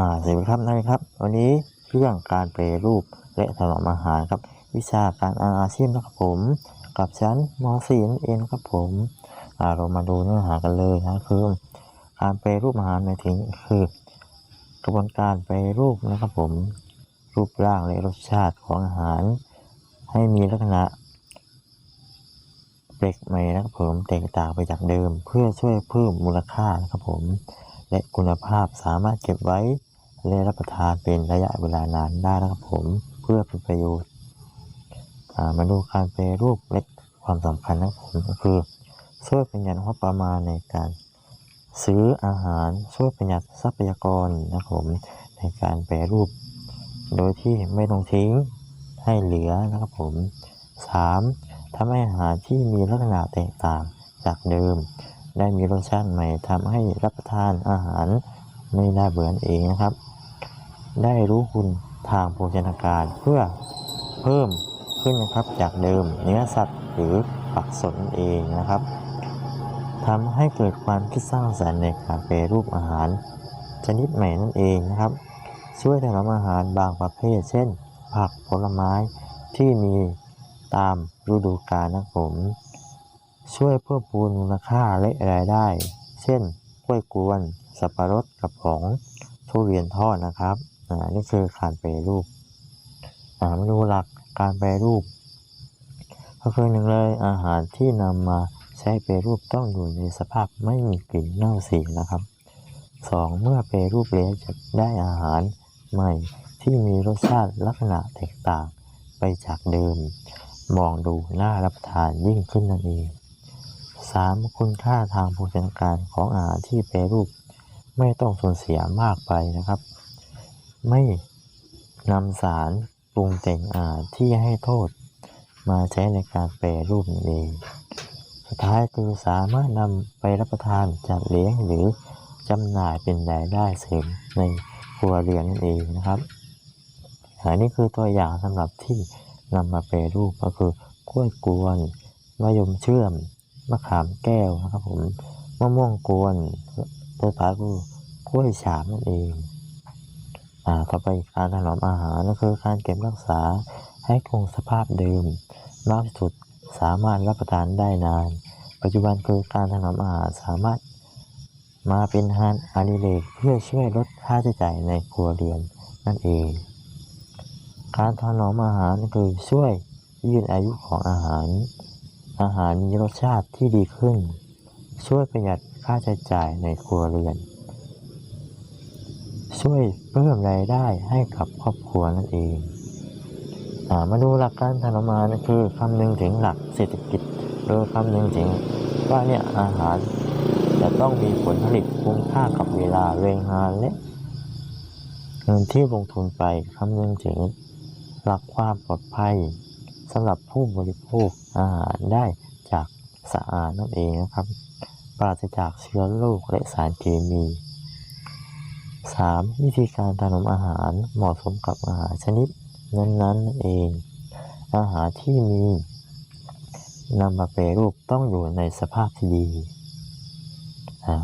อ่าสวัสดีครับนายครับ วันนี้เรื่องการแปรรูปและถนอมอาหารครับ วิชาการอาชีพนะครับผม กับชั้นม .4 นั่นเองนครับผมอ่าเรามาดูเนื้อหากันเลยนะคือการแปรรูปอาหารหมายถึงคือ กระบวนการแปรรูปนะครับผม รูปร่างและรสชาติของอาหาร ให้มีลักษณะแปลกใหม่นะครับผมแตกต่างไปจากเดิม เพื่อช่วยเพิ่มมูลค่านะครับผมและคุณภาพสามารถเก็บไว้ และรับประทานเป็นระยะเวลานานได้นะครับผมเพื่อเป็นประโยชน์อ่ามาดูการแปรรูปและความสำคัญนะครับผมก็คือ ช่วยประหยัดงบประมาณในการซื้ออาหารช่วยประหยัดทรัพยากรนะครับผมในการแปรรูป โดยที่ไม่ต้องทิ้งให้เหลือนะครับผม 3. ทำให้อาหารที่มีลักษณะแตกต่างจากเดิม ได้มีรสชาติใหม่ทำให้รับประทานอาหารไม่น่าเบื่อเองนะครับ ได้รู้คุณทางโภชนาการเพื่อเพิ่มขึ้นนะครับจากเดิมเนื้อสัตว์หรือผักสดนั่นเองนะครับทำให้เกิดความคิดสร้างสรรค์ในการแปรรูปอาหาร ชนิดใหม่นั่นเองนะครับ ช่วยถนอมอาหารบางประเภท เช่น ผักผลไม้ที่มีตามฤดูกาลนะผม ช่วยเพิ่มพูนมูลค่าและรายได้ เช่นกล้วยกวน สับปะรดกระป๋องทุเรียนทอดนะครับ นี่คือการแปรรูปอ่ามาดูหลักการแปรรูป ก็คือหนึ่งเลยอาหารที่นำมาใช้แปรรูปต้องอยู่ในสภาพไม่มีกลิ่นเน่าเสียนะครับสองเมื่อแปรรูปแล้วจะได้อาหารใหม่ที่มีรสชาติลักษณะแตกต่างไปจากเดิม มองดูน่ารับประทานยิ่งขึ้นนั่นเอง 3. คุณค่าทางโภชนาการของอาหารที่แปรรูปไม่ต้องสูญเสียมากไปนะครับ ไม่นำสารปรุงแต่งอาหารที่ให้โทษ มาใช้ในการแปรรูปนั่นเองสุดท้ายคือสามารถนำไปรับประทานจัดเลี้ยงหรือจำหน่ายเป็นรายได้เสริมในครัวเรือนนั่นเองนะครับอันนี้คือตัวอย่างสำหรับที่นำมาแปรรูปก็คือกล้วยกวนมะยมเชื่อมมะขามแก้วนะครับผมมะม่วงกวนตัวท้ายคือกล้วยฉาบนั่นเอง ต่อไปการถนอมอาหารก็คือการเก็บรักษาให้คงสภาพเดิมมากที่สุดสามารถรับประทานได้นาน ปัจจุบันคือการถนอมอาหารสามารถมาเป็นงานอดิเรกเพื่อช่วยลดค่าใช้จ่ายในครัวเรือนนั่นเอง การถนอมอาหารคือช่วยยืดอายุของอาหาร อาหารมีรสชาติที่ดีขึ้น ช่วยประหยัดค่าใช้จ่ายในครัวเรือน ช่วยเพิ่มรายได้ให้กับครอบครัวนั่นเองอามาดูหลักการถนอมาหารก็คือคำนึงถึงหลักเศรษฐกิจโดยคำนึงถึงว่าเนี่ยอาหารจะต้องมีผลผลิตคุ้มค่ากับเวลาแรงงานและเงินที่ลงทุนไปคำนึงถึงหลักความปลอดภัยสำหรับผู้บริโภคอาหารได้จากสะอาดนั่นเองนะครับ ปราศจากเชื้อโรคและสารเคมี 3. วิธีการถนอมอาหารเหมาะสมกับอาหารชนิด นั้นๆนั่นเอง อาหารที่มีนำมาแปรรูปต้องอยู่ในสภาพที่ดีอ่า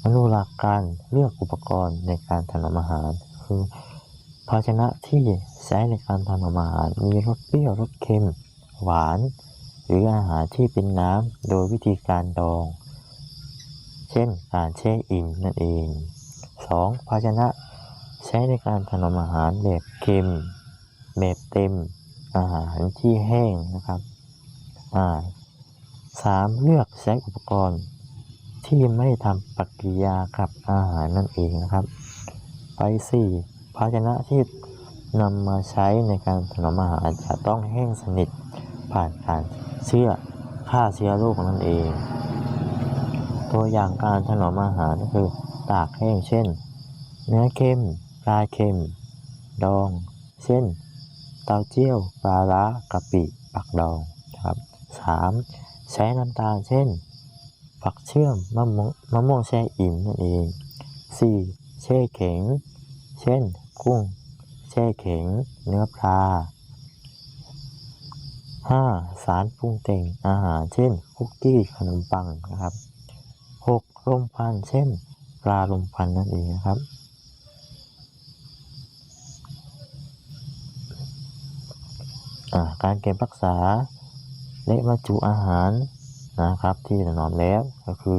มาดูหลักการเลือกอุปกรณ์ในการถนอมอาหาร คือภาชนะที่ใช้ในการถนอมอาหาร มีรสเปรี้ยวรสเค็ม หวาน หรืออาหารที่เป็นน้ำโดยวิธีการดอง เช่นการแช่อิ่มนั่นเอง 2. ภาชนะใช้ในการถนอมอาหารแบบเค็มแบบเต็มอาหารที่แห้งนะครับสามเลือกใช้อุปกรณ์ที่ไม่ทำปฏิกิริยากับอาหารนั่นเองนะครับ ไปสี่ภาชนะที่นำมาใช้ในการถนอมอาหารจะต้องแห้งสนิทผ่านการเชื้อฆ่าเชื้อโรคนั่นเอง ตัวอย่างการถนอมอาหารก็คือตากแห้งเช่น เนื้อเค็มปลาเค็ม ดอง เช่น เตาเจี้ยวปลาล้ากะปิปักดองครับ 3. ใช้น้ำตาลเช่น ผักเชื่อมมะม่วงมะม่วงแช่อิ่มนั่นเอง 4. แช่แข็ง เช่น กุ้ง แช่แข็ง เนื้อปลา 5. สารปรุงแต่งอาหารเช่น คุกกี้ขนมปังนะครับ 6. ลมควันเช่น ปลาลมควันนั่นเองนะครับ อ่า การเก็บรักษาและบรรจุอาหารนะครับที่ถนอมแล้วก็คือ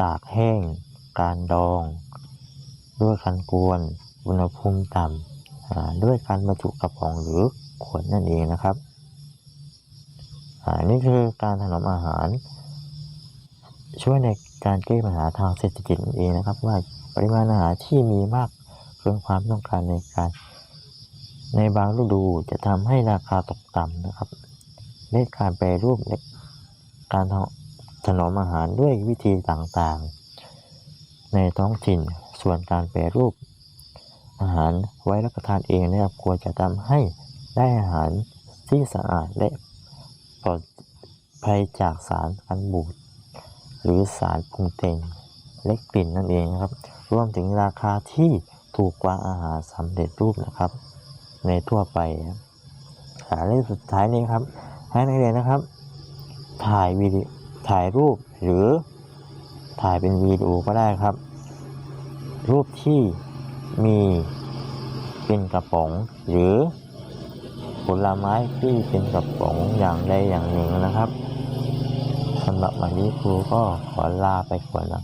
ตากแห้ง การดอง ด้วยคันกวนอุณหภูมิต่ำด้วยการบรรจุกระป๋องหรือขวดนั่นเองนะครับอ่านี่คือการถนอมอาหาร ช่วยในการแก้ปัญหาทางเศรษฐกิจนั่นเองนะครับ ว่าปริมาณอาหารที่มีมากเกินความต้องการในการ ในบางฤดูจะทำให้ราคาตกต่ำนะครับในการแปรรูปและการถนอมอาหารด้วยวิธีต่างๆ ในท้องถิ่นส่วนการแปรรูป อาหารไว้รับประทานเองนะครับควรจะทำให้ได้อาหารที่สะอาดและปลอดภัยจากสารกันบูดหรือสารปรุงแต่งและกลิ่นนั่นเองนะครับ รวมถึงราคาที่ถูกกว่าอาหารสำเร็จรูปนะครับ ในทั่วไปครับอ่าและสุดท้ายนี้ครับ ให้นักเรียนนะครับ ถ่ายวิดีถ่ายรูปหรือถ่ายเป็นวิดีโอก็ได้ครับ รูปที่มีเป็นกระป๋อง หรือผลไม้ที่เป็นกระป๋องอย่างใดอย่างหนึ่งนะครับสำหรับวันนี้ครูก็ขอลาไปก่อนนะครับ